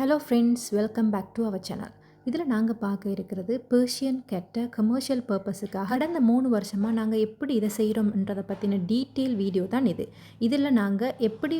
Hello friends welcome back to our channel இதில் நாங்கள் பார்க்க இருக்கிறது பேர்ஷியன் கெட்ட கமர்ஷியல் பர்பஸுக்காக கடந்த மூணு வருஷமாக நாங்கள் எப்படி இதை செய்கிறோம்ன்றதை பற்றின டீட்டெயில் வீடியோ தான் இது. இதில் நாங்கள் எப்படி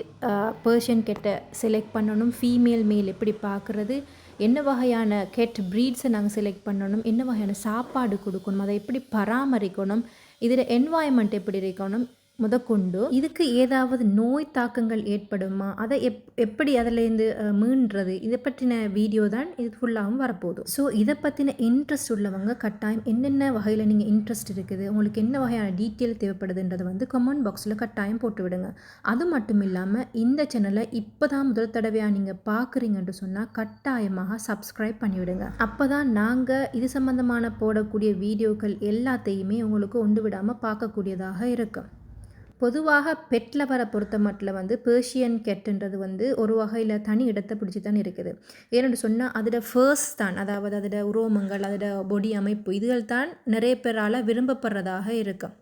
பேர்ஷியன் கெட்டை செலக்ட் பண்ணணும் ஃபீமேல் மேல் எப்படி பார்க்குறது என்ன வகையான கெட் ப்ரீட்ஸை நாங்கள் செலக்ட் பண்ணணும் என்ன வகையான சாப்பாடு கொடுக்கணும் அதை எப்படி பராமரிக்கணும் இதில் என்வாயன்மெண்ட் எப்படி இருக்கணும் முதற்கொண்டு இதுக்கு ஏதாவது நோய் தாக்கங்கள் ஏற்படுமா? அதை எப் எப்படி அதிலேருந்து மீண்டுறது? இதை பற்றின வீடியோ தான் இது ஃபுல்லாகவும் வரப்போகுது. ஸோ இதை பற்றின இன்ட்ரெஸ்ட் உள்ளவங்க கட்டாயம் என்னென்ன வகையில் நீங்கள் இன்ட்ரெஸ்ட் இருக்குது உங்களுக்கு என்ன வகையான டீட்டெயில் தேவைப்படுதுன்றதை வந்து கமெண்ட் பாக்ஸில் கட்டாயம் போட்டு விடுங்க. அது மட்டும் இல்லாமல் இந்த சேனலை இப்போ தான் முதல் தடவையாக நீங்கள் பார்க்குறீங்கன்னு சொன்னால் கட்டாயமாக சப்ஸ்கிரைப் பண்ணிவிடுங்க. அப்போ தான் நாங்கள் இது சம்மந்தமான போடக்கூடிய வீடியோக்கள் எல்லாத்தையுமே உங்களுக்கு ஒன்று விடாமல் பார்க்கக்கூடியதாக இருக்கும். பொதுவாக பெட் லவரை பொறுத்த மட்டில் வந்து பேர்ஷியன் கெட்டுன்றது வந்து ஒரு வகையில் தனி இடத்தை பிடிச்சி தான் இருக்குது. ஏன்னு சொன்னால் அதோட ஃபர்ஸ்ட் தான் அதாவது அதோட உரோமங்கள் அதோட பொடி அமைப்பு இதுகள் தான் நிறைய பேரால் விரும்பப்படுறதாக இருக்கும்.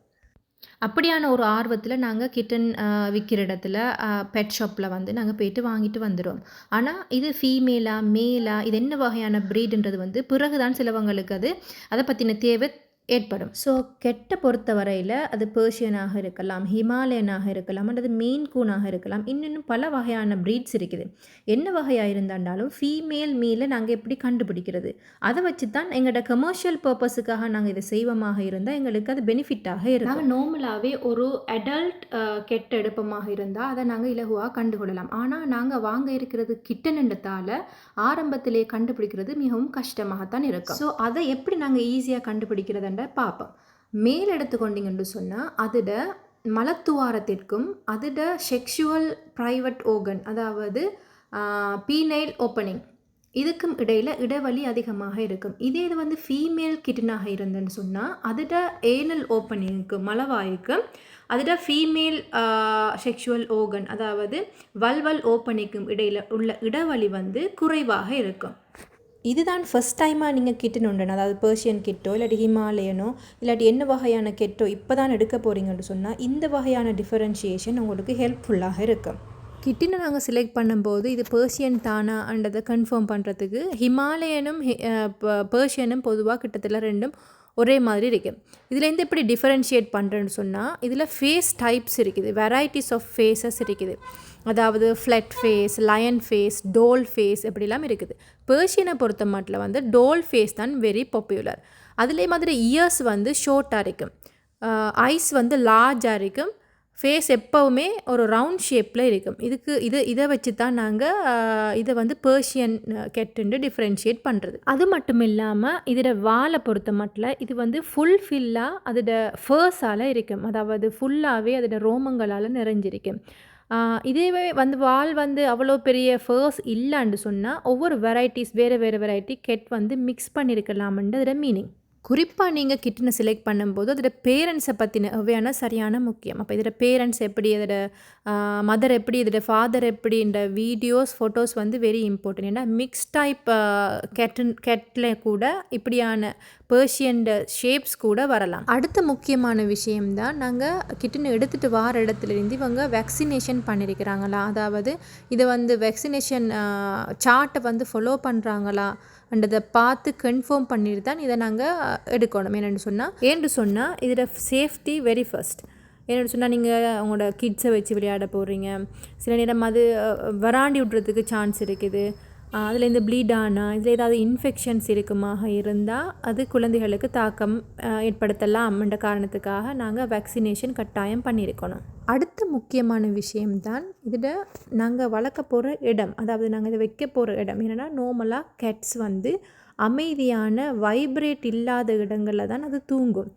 அப்படியான ஒரு ஆர்வத்தில் நாங்கள் கிட்டன் விற்கிற இடத்துல பெட் ஷாப்பில் வந்து நாங்கள் போயிட்டு வாங்கிட்டு வந்துடும் ஆனால் இது ஃபீமேலா மேலா இது என்ன வகையான ப்ரீடுன்றது வந்து பிறகுதான் சிலவங்களுக்கு அது அதை பற்றின தேவை ஏற்படும். ஸோ கெட்ட பொறுத்த வரையில் அது பேர்ஷியனாக இருக்கலாம் ஹிமாலயனாக இருக்கலாம் அல்லது மெயின் கூனாக இருக்கலாம் இன்னும் பல வகையான ப்ரீட்ஸ் இருக்குது. என்ன வகையாக இருந்தாலும் ஃபீமேல் மேலே நாங்கள் எப்படி கண்டுபிடிக்கிறது? அதை வச்சு தான் எங்களோட கமர்ஷியல் பர்பஸுக்காக நாங்கள் இதை செய்வோமாக இருந்தால் எங்களுக்கு அது பெனிஃபிட்டாக இருக்கும். நாங்கள் நார்மலாகவே ஒரு அடல்ட் கெட்ட எடுப்பமாக இருந்தால் அதை நாங்கள் இலகுவாக கண்டுகொள்ளலாம். ஆனால் நாங்கள் வாங்க இருக்கிறது கிட்டனன்றதால ஆரம்பத்திலே கண்டுபிடிக்கிறது மிகவும் கஷ்டமாகத்தான் இருக்கும். ஸோ அதை எப்படி நாங்கள் ஈஸியாக கண்டுபிடிக்கிறதுன்ற பார்ப்போம். மேல் எடுத்துக்கொண்டீங்கன்னு சொன்னால் அதோட மலத்துவாரத்திற்கும் அதோட செக்ஷுவல் ப்ரைவேட் ஓகன் அதாவது பீனைல் ஓப்பனிங் இதுக்கும் இடையில் இடைவெளி அதிகமாக இருக்கும். இதே இது வந்து ஃபீமேல் கிட்டனாக இருந்தேன்னு சொன்னால் அதோட ஏனல் ஓப்பனிங்க்கு மலவாய்க்கு அதோட ஃபீமேல் செக்ஷுவல் ஓகன் அதாவது வல்வல் ஓப்பனிக்கும் இடையில் உள்ள இடைவெளி வந்து குறைவாக இருக்கும். இதுதான் ஃபஸ்ட் டைமாக நீங்கள் கிட்டணுண்டு அதாவது பேர்ஷியன் கிட்டோ இல்லாட்டி ஹிமாலயனோ இல்லாட்டி என்ன வகையான கெட்டோ இப்போ தான் எடுக்க போகிறீங்கன்னு சொன்னால் இந்த வகையான டிஃபரன்ஷியேஷன் உங்களுக்கு ஹெல்ப்ஃபுல்லாக இருக்கும் கிட்டினை நாங்கள் செலக்ட் பண்ணும்போது இது பேர்ஷியன் தானான்றதை கன்ஃபார்ம் பண்ணுறதுக்கு ஹிமாலயனும் பேர்ஷியனும் பொதுவாக கிட்டத்தட்ட ரெண்டும் ஒரே மாதிரி இருக்குது இதுலேருந்து எப்படி டிஃபரன்ஷியேட் பண்ணுறேன்னு சொன்னால் இதில் ஃபேஸ் டைப்ஸ் இருக்குது. வெரைட்டிஸ் ஆஃப் ஃபேஸஸ் இருக்குது. அதாவது flat face lion face doll face இப்படிலாம் இருக்குது. பேர்ஷியனை பொறுத்த மட்டில் வந்து டோல் ஃபேஸ் தான் வெரி பாப்புலர் அதிலே மாதிரி இயர்ஸ் வந்து ஷார்ட்டாக இருக்கும். ஐஸ் வந்து லார்ஜாக இருக்கும். ஃபேஸ் எப்போவுமே ஒரு ரவுண்ட் ஷேப்பில் இருக்கும். இதுக்கு இது இதை வச்சு தான் நாங்கள் இதை வந்து பேர்ஷியன் கெட்டுண்டு டிஃப்ரென்ஷியேட் பண்ணுறது அது மட்டும் இல்லாமல் இதோட வாலை பொறுத்த மட்டில் இது வந்து ஃபுல் ஃபில்லாக அதோட ஃபேர்ஸால் இருக்கும். அதாவது ஃபுல்லாகவே அதோட ரோமங்களால் நிறைஞ்சிருக்கும். இதேவே வந்து வால் வந்து அவ்வளோ பெரிய ஃபர்ஸ் இல்லைன்னு சொன்னால் ஒவ்வொரு வெரைட்டிஸ் வேறு வேறு வெரைட்டி கெட் வந்து மிக்ஸ் பண்ணியிருக்கலாம்ன்றது மீனிங் குறிப்பாக நீங்கள் கிட்டனை செலக்ட் பண்ணும்போது அதோட பேரண்ட்ஸை பற்றின அவையான சரியான முக்கியம். அப்போ இதோட பேரண்ட்ஸ் எப்படி அதோட மதர் எப்படி இதோட ஃபாதர் எப்படின்ற வீடியோஸ் ஃபோட்டோஸ் வந்து வெரி இம்பார்ட்டன்ட் ஏன்னா மிக்ஸ் டைப் கேட்டன் கெட்டில் கூட இப்படியான பேர்ஷியன் ஷேப்ஸ் கூட வரலாம். அடுத்த முக்கியமான விஷயம்தான் நாங்கள் கிட்டனை எடுத்துகிட்டு வார இடத்துலேருந்து இவங்க வேக்சினேஷன் பண்ணியிருக்கிறாங்களா அதாவது இதை வந்து வேக்சினேஷன் சார்ட்டை வந்து ஃபாலோ பண்ணுறாங்களா அண்டதை பார்த்து கன்ஃபார்ம் பண்ணிட்டு தான் இதை நாங்கள் எடுக்கணும். என்னென்னு சொன்னால் ஏன்னு சொன்னால் இதில் சேஃப்டி வெரி ஃபர்ஸ்ட் என்னென்னு சொன்னால் நீங்கள் உங்களோட கிட்ஸை வச்சு விளையாட போகிறீங்க சில நேரம் அது வராண்டி விட்றதுக்கு சான்ஸ் இருக்குது. அதில் இந்த ப்ளீட் ஆனால் இதில் ஏதாவது இன்ஃபெக்ஷன்ஸ் இருக்குமாக இருந்தால் அது குழந்தைகளுக்கு தாக்கம் ஏற்படுத்தலாம் என்ற காரணத்துக்காக நாங்கள் வேக்சினேஷன் கட்டாயம் பண்ணியிருக்கணும். அடுத்த முக்கியமான விஷயம்தான் இதில் நாங்கள் வளர்க்க போகிற இடம் அதாவது நாங்கள் இதை வைக்க போகிற இடம். என்னென்னா நார்மலாக கேட்ஸ் வந்து அமைதியான வைப்ரேட் இல்லாத இடங்களில் தான் அது தூங்கும்.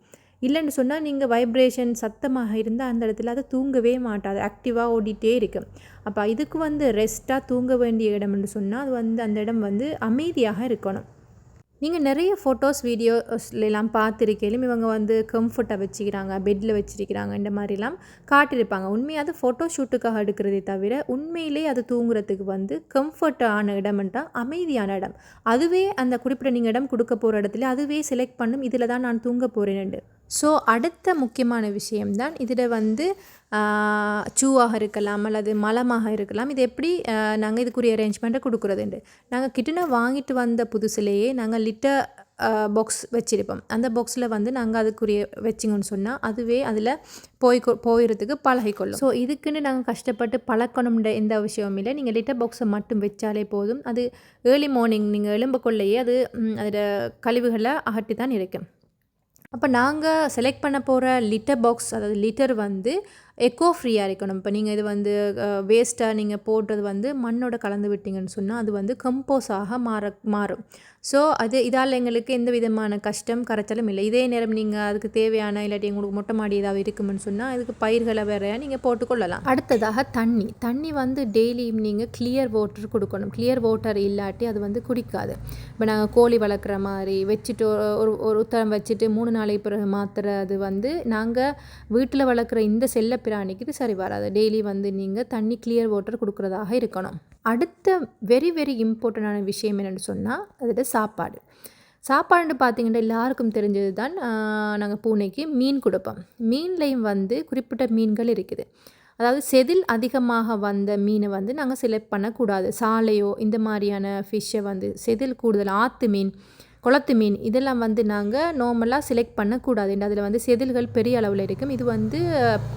இல்லைன்னு சொன்னால் நீங்கள் வைப்ரேஷன் சத்தமாக இருந்தால் அந்த இடத்துல அது தூங்கவே மாட்டாது. ஆக்டிவாக ஓடிட்டே இருக்கும் அப்போ இதுக்கு வந்து ரெஸ்ட்டாக தூங்க வேண்டிய இடம்னு சொன்னால் அது வந்து அந்த இடம் வந்து அமைதியாக இருக்கணும். நீங்கள் நிறைய ஃபோட்டோஸ் வீடியோஸ்லாம் பார்த்துருக்கேலும் இவங்க வந்து கம்ஃபர்ட்டாக வச்சுக்கிறாங்க பெட்டில் வச்சிருக்கிறாங்க இந்த மாதிரிலாம் காட்டியிருப்பாங்க. உண்மையாக அது ஃபோட்டோ ஷூட்டுக்காக எடுக்கிறதே தவிர உண்மையிலே அது தூங்குறதுக்கு வந்து கம்ஃபர்ட்டான இடம்ன்றா அமைதியான இடம். அதுவே அந்த குறிப்பிட்ட நீங்கள் இடம் கொடுக்க போகிற இடத்துல அதுவே செலக்ட் பண்ணும். இதில் தான் நான் தூங்க போகிறேன்ண்டு ஸோ அடுத்த முக்கியமான விஷயம்தான் இதில் வந்து சூவாக இருக்கலாம் அல்லது மலமாக இருக்கலாம். இது எப்படி நாங்கள் இதுக்குரிய அரேஞ்ச்மெண்ட்டை கொடுக்குறதுண்டு. நாங்கள் கிட்டன வாங்கிட்டு வந்த புதுசுலேயே நாங்கள் லிட்டர் பாக்ஸ் வச்சுருப்போம். அந்த பாக்ஸில் வந்து நாங்கள் அதுக்குரிய வச்சிங்கன்னு சொன்னால் அதுவே அதில் போய் போயிடுறதுக்கு பழகிக்கொள்ளும். ஸோ இதுக்குன்னு நாங்கள் கஷ்டப்பட்டு பழக்கணும்ன்ற எந்த விஷயமும் இல்லை. நீங்கள் லிட்டர் பாக்ஸை மட்டும் வச்சாலே போதும். அது ஏர்லி மார்னிங் நீங்கள் எலும்புக்குள்ளேயே அது அதில் கழிவுகளை அகட்டி தான் இருக்கும். அப்போ நாங்கள் செலக்ட் பண்ண போகிற லிட்டர் பாக்ஸ் அதாவது லிட்டர் வந்து எக்கோ ஃப்ரீயாக இருக்கணும். இப்போ நீங்கள் இது வந்து வேஸ்ட்டாக நீங்கள் போடுறது வந்து மண்ணோட கலந்து விட்டீங்கன்னு சொன்னால் அது வந்து கம்போஸாக மாற மாறும். ஸோ அது இதால் எங்களுக்கு எந்த விதமான கஷ்டம் கரைச்சலும் இல்லை. இதே நேரம் நீங்கள் அதுக்கு தேவையான இல்லாட்டி உங்களுக்கு மொட்டை மாடி ஏதாவது இருக்குமென்னு சொன்னால் அதுக்கு பயிர்களை வேறையாக நீங்கள் போட்டுக்கொள்ளலாம். அடுத்ததாக தண்ணி. தண்ணி வந்து டெய்லியும் நீங்கள் கிளியர் வாட்டர் கொடுக்கணும். கிளியர் வாட்டர் இல்லாட்டி அது வந்து குடிக்காது. இப்போ நாங்கள் கோழி வளர்க்குற மாதிரி வச்சுட்டு ஒரு ஒரு உத்தரம் வச்சுட்டு மூணு நாளைக்கு பிறகு மாற்றுறது வந்து நாங்கள் வீட்டில் வளர்க்குற இந்த செல்ல பிராணிக்கு சரி வராது. டெய்லி வந்து நீங்கள் தண்ணி கிளியர் வாட்டர் கொடுக்குறதாக இருக்கணும். அடுத்த வெரி வெரி இம்பார்ட்டண்டான விஷயம் என்னென்னு சொன்னால் அதில் சாப்பாடு. சாப்பாடுன்னு பார்த்தீங்கன்னா எல்லாருக்கும் தெரிஞ்சது தான் நாங்கள் பூனைக்கு மீன் கொடுப்போம். மீன்லேயும் வந்து குறிப்பிட்ட மீன்கள் இருக்குது. அதாவது செதில் அதிகமாக வந்த மீனை வந்து நாங்கள் செலக்ட் பண்ணக்கூடாது. சாலையோ இந்த மாதிரியான ஃபிஷ்ஷை வந்து செதில் கூடுதல் ஆற்று மீன் குளத்து மீன் இதெல்லாம் வந்து நாங்கள் நார்மலாக செலக்ட் பண்ணக்கூடாது. அதில் வந்து செதில்கள் பெரிய அளவில் இருக்கும். இது வந்து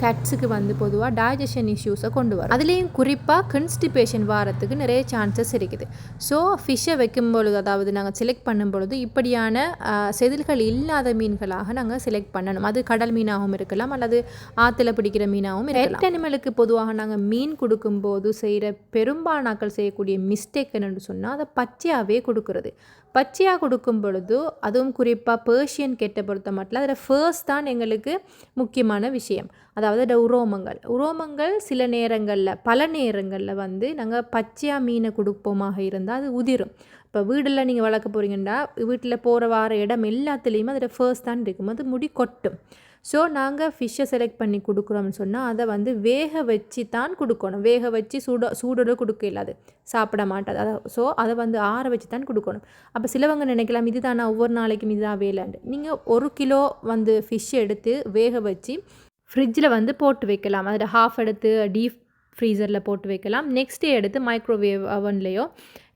கேட்ஸுக்கு வந்து பொதுவாக டைஜஷன் இஷ்யூஸை கொண்டு வரும். அதுலேயும் குறிப்பாக கன்ஸ்டிபேஷன் வாரத்துக்கு நிறைய சான்சஸ் இருக்குது. ஸோ ஃபிஷ்ஷை வைக்கும் பொழுது அதாவது நாங்கள் செலக்ட் பண்ணும் பொழுது இப்படியான செதில்கள் இல்லாத மீன்களாக நாங்கள் செலக்ட் பண்ணணும். அது கடல் மீனாகவும் இருக்கலாம் அல்லது ஆற்றுல பிடிக்கிற மீனாகவும் இருக்கலாம். அனிமலுக்கு பொதுவாக நாங்கள் மீன் கொடுக்கும்போது செய்கிற பெரும்பாலாக்கள் செய்யக்கூடிய மிஸ்டேக் என்னென்னு சொன்னால் அதை பச்சையாகவே கொடுக்குறது. பச்சையாக கொடுக்கும் பொழுது அதுவும் குறிப்பாக பேர்ஷியன் கெட்ட பொறுத்த மட்டும் அதில் ஃபர்ஸ்ட் தான் எங்களுக்கு முக்கியமான விஷயம். அதாவது இந்த உரோமங்கள். உரோமங்கள் சில நேரங்களில் பல நேரங்களில் வந்து நாங்கள் பச்சையாக மீனை கொடுப்போமாக இருந்தால் அது உதிரும். இப்போ வீடெல்லாம் நீங்கள் வளர்க்க போகிறீங்கன்னா வீட்டில் போகிற வார இடம் எல்லாத்துலேயுமே அதில் ஃபர்ஸ்ட் தான் இருக்கும். அது முடி கொட்டும். ஸோ நாங்கள் ஃபிஷ்ஷை செலக்ட் பண்ணி கொடுக்குறோம்னு சொன்னால் அதை வந்து வேக வச்சு தான் கொடுக்கணும். வேக வச்சு சூட சூடோடு கொடுக்க இல்லாது. சாப்பிட மாட்டாது. அதை ஸோ அதை வந்து ஆற வச்சு தான் கொடுக்கணும். அப்போ சிலவங்க நினைக்கலாம் இது தானே ஒவ்வொரு நாளைக்கும் இதுதான் வேலைண்டு நீங்கள் ஒரு கிலோ வந்து ஃபிஷ் எடுத்து வேக வச்சு ஃப்ரிட்ஜில் வந்து போட்டு வைக்கலாம். அதில் ஹாஃப் எடுத்து டீப் ஃப்ரீசரில் போட்டு வைக்கலாம். நெக்ஸ்ட் டே எடுத்து மைக்ரோவேவ் அவன்லேயோ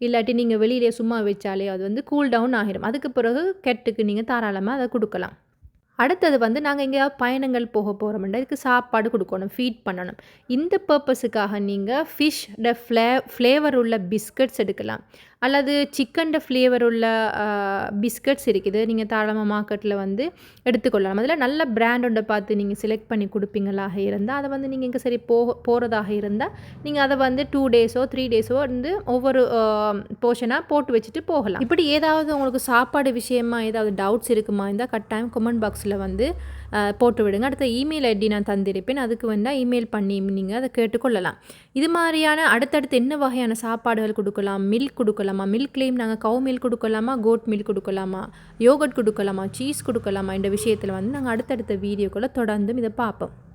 இல்லாட்டி நீங்கள் வெளியிலே சும்மா வச்சாலேயோ அது வந்து கூல் டவுன் ஆகிடும் அதுக்கு பிறகு கெட்டுக்கு நீங்கள் தாராளமாக அதை கொடுக்கலாம். அடுத்தது வந்து நாங்கள் எங்கேயாவது பயணங்கள் போக போகிறோம்னா இதுக்கு சாப்பாடு கொடுக்கணும் ஃபீட் பண்ணணும். இந்த பர்பஸுக்காக நீங்கள் ஃபிஷ் ட ஃப்ளே ஃப்ளேவர் உள்ள பிஸ்கட்ஸ் எடுக்கலாம். அல்லது சிக்கன் ஃப்ளேவர் உள்ள பிஸ்கட்ஸ் இருக்குது. நீங்கள் தாராளமாக மார்க்கெட்டில் வந்து எடுத்துக்கொள்ளலாம். அதில் நல்ல பிராண்டோட பார்த்து நீங்கள் செலக்ட் பண்ணி கொடுப்பீங்களாக இருந்தால் அதை வந்து நீங்கள் இங்கே சரி போக போகிறதாக இருந்தால் நீங்கள் அதை வந்து டூ டேஸோ த்ரீ டேஸோ வந்து ஒவ்வொரு போர்ஷனாக போட்டு வச்சுட்டு போகலாம். இப்படி ஏதாவது உங்களுக்கு சாப்பாடு விஷயமா ஏதாவது டவுட்ஸ் இருக்குமா? இருந்தால் கட்டாயம் கமெண்ட் பாக்ஸில் வந்து போட்டு விடுங்க. அடுத்த இமெயில் ஐடி நான் தந்திருப்பேன். அதுக்கு வந்தால் இமெயில் பண்ணி நீங்கள் அதை கேட்டுக்கொள்ளலாம். இது மாதிரியான அடுத்தடுத்து என்ன வகையான சாப்பாடுகள் கொடுக்கலாம்? மில்க் கொடுக்கலாமா? மில்க்லேயும் நாங்கள் கவு மில்க் கொடுக்கலாமா? கோட் மில்க் கொடுக்கலாமா? யோகட் கொடுக்கலாமா? சீஸ் கொடுக்கலாமா? இந்த விஷயத்தில் வந்து நாங்கள் அடுத்தடுத்த வீடியோக்களை தொடர்ந்தும் இதை பார்ப்போம்.